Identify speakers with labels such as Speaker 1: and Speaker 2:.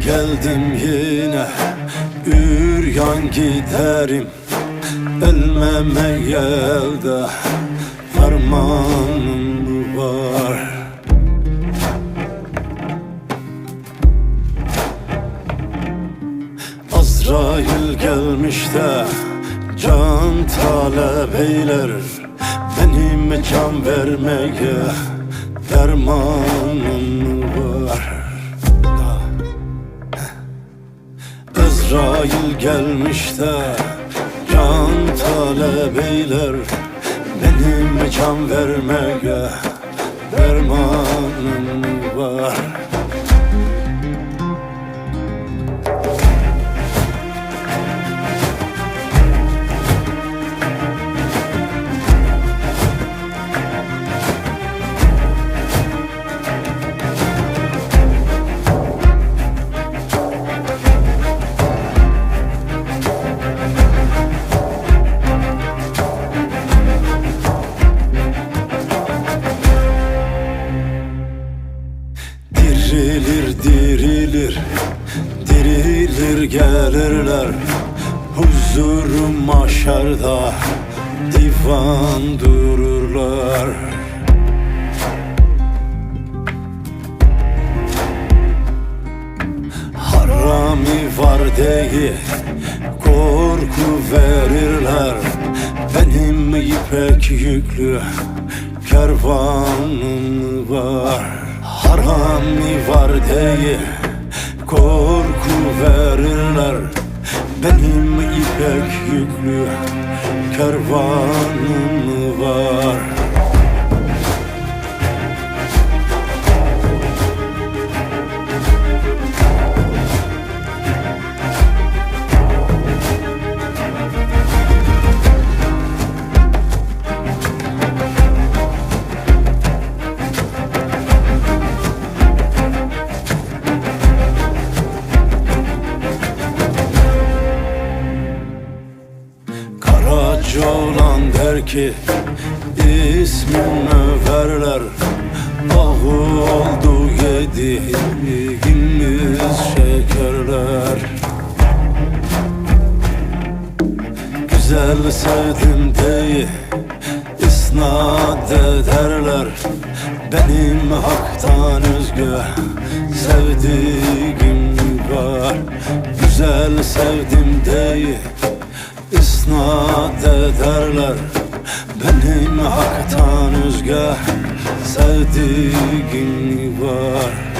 Speaker 1: geldim yine. Üryan giderim Ölmeme elde Fermanım var. Azrail gelmiş de Can talep eyler. Benim can vermeye Dermanım var Azrail gelmiş de Can talep eyler. Benim can vermeye Dermanım var Dirilir dirilir Dirilir gelirler. Huzurum maşarda Divan dururlar. Harami var diye Korku verirler. Benim ipek yüklü Kervanım var Harami var diye Korku verirler. Benim ipek yüklü Kervanım var der ki ismimi verler. Ahu oldu yediğimiz şekerler. Güzel sevdim diye isnat ederler. Benim haktan özgü sevdiğim var. Güzel sevdim diye isnat ederler benim haktan özgə sevdiyim var.